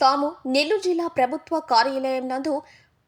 తాము నెల్లూరు జిల్లా ప్రభుత్వ కార్యాలయం నందు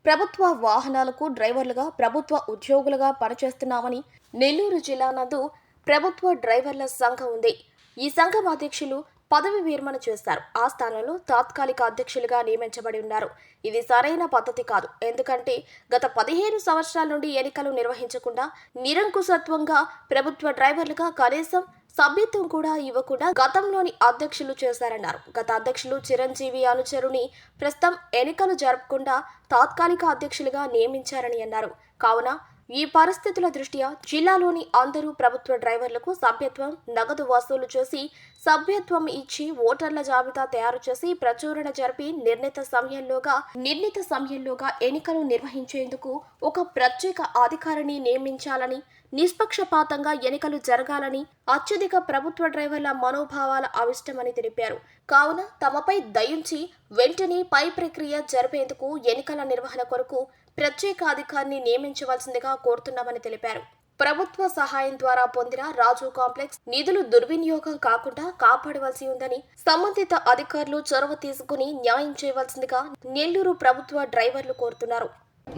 ప్రభుత్వ వాహనాలకు డ్రైవర్లుగా ప్రభుత్వ ఉద్యోగులుగా పనిచేస్తున్నామని నెల్లూరు జిల్లా నందు ప్రభుత్వ డ్రైవర్ల సంఘం ఉంది. ఈ సంఘం అధ్యక్షులు పదవి విరమణ చేస్తారు. ఆ స్థానంలో తాత్కాలిక అధ్యక్షులుగా నియమించబడి ఉన్నారు. ఇది సరైన పద్ధతి కాదు. ఎందుకంటే గత పదిహేను సంవత్సరాల నుండి ఎన్నికలు నిర్వహించకుండా నిరంకుశత్వంగా ప్రభుత్వ డ్రైవర్లుగా కనీసం సభ్యత్వం కూడా ఇవ్వకుండా గతంలోని అధ్యక్షులు చేశారన్నారు. గత అధ్యక్షులు చిరంజీవి అనుచరుని ప్రస్తుతం ఎన్నికలు జరపకుండా తాత్కాలిక అధ్యక్షులుగా నియమించారని అన్నారు. కావున ఈ పరిస్థితుల దృష్ట్యా జిల్లాలోని అందరూ ప్రభుత్వ డ్రైవర్లకు సభ్యత్వం నగదు వసూలు చేసి సభ్యత్వం ఇచ్చి ఓటర్ల జాబితా తయారు చేసి ప్రచురణ జరిపి నిర్ణీత సమయంలోగా నిర్ణీత సమయంలోగా ఎన్నికలు నిర్వహించేందుకు ఒక ప్రత్యేక అధికారిని నియమించాలని నిష్పక్షపాతంగా ఎన్నికలు జరగాలని అత్యధిక ప్రభుత్వ డ్రైవర్ల మనోభావాల అవిష్టమని తెలిపారు. కావున తమపై దయించి వెంటనే పై ప్రక్రియ జరిపేందుకు ఎన్నికల నిర్వహణ కొరకు ప్రత్యేక అధికారిని నియమించవలసిందిగా కోరుతున్నామని తెలిపారు. ప్రభుత్వ సహాయం ద్వారా పొందిన రాజు కాంప్లెక్స్ నిధులు దుర్వినియోగం కాకుండా కాపాడవలసి ఉందని సంబంధిత అధికారులు చొరవ తీసుకుని న్యాయం చేయవలసిందిగా నెల్లూరు ప్రభుత్వ డ్రైవర్లు కోరుతున్నారు.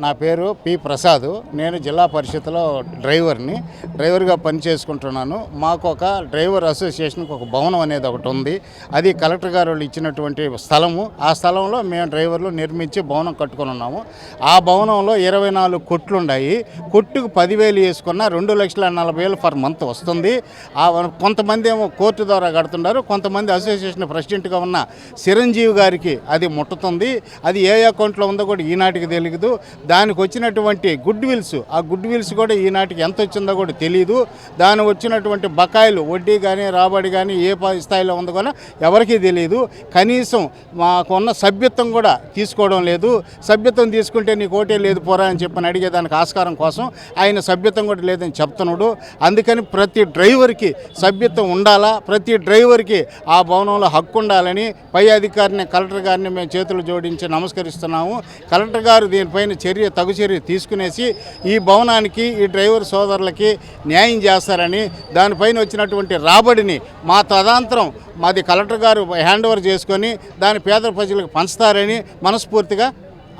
నా పేరు పి ప్రసాద్. నేను జిల్లా పరిషత్లో డ్రైవర్ని డ్రైవర్గా పనిచేసుకుంటున్నాను. మాకు ఒక డ్రైవర్ అసోసియేషన్కి ఒక భవనం అనేది ఒకటి ఉంది. అది కలెక్టర్ గారు ఇచ్చినటువంటి స్థలము. ఆ స్థలంలో మేము డ్రైవర్లు నిర్మించి భవనం కట్టుకొని ఉన్నాము. ఆ భవనంలో ఇరవై నాలుగు కొట్లు ఉన్నాయి. కొట్టుకు పదివేలు వేసుకున్న రెండు లక్షల నలభై వేలు పర్ మంత్ వస్తుంది. ఆ కొంతమంది ఏమో కోర్టు ద్వారా కడుతున్నారు. కొంతమంది అసోసియేషన్ ప్రెసిడెంట్గా ఉన్న చిరంజీవి గారికి అది ముట్టుతుంది. అది ఏ అకౌంట్లో ఉందో కూడా ఈనాటికి తెలియదు దానికి వచ్చినటువంటి గుడ్ విల్స్ ఆ గుడ్ విల్స్ కూడా ఈనాటికి ఎంత వచ్చిందో కూడా తెలియదు దాని వచ్చినటువంటి బకాయిలు వడ్డీ కానీ రాబడి కానీ ఏ స్థాయిలో ఉందో కూడా ఎవరికీ తెలియదు కనీసం మాకున్న సభ్యత్వం కూడా తీసుకోవడం లేదు. సభ్యత్వం తీసుకుంటే నీకు ఓటే లేదు పోరా అని చెప్పని అడిగేదానికి ఆస్కారం కోసం ఆయన సభ్యత్వం కూడా లేదని చెప్తున్నాడు. అందుకని ప్రతి డ్రైవర్కి సభ్యత్వం ఉండాలా? ప్రతి డ్రైవర్కి ఆ భవనంలో హక్కు ఉండాలని పై అధికారిని కలెక్టర్ గారిని మేము చేతులు జోడించి నమస్కరిస్తున్నాము. కలెక్టర్ గారు దీనిపైన చర్య చర్య తగు చర్య తీసుకునేసి ఈ భవనానికి ఈ డ్రైవర్ సోదరులకి న్యాయం చేస్తారని దానిపైన వచ్చినటువంటి రాబడిని మా తదాంతరం మాది కలెక్టర్ గారు హ్యాండ్ ఓవర్ చేసుకొని దాని పేద ప్రజలకు పంచుతారని మనస్ఫూర్తిగా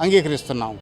అంగీకరిస్తున్నాము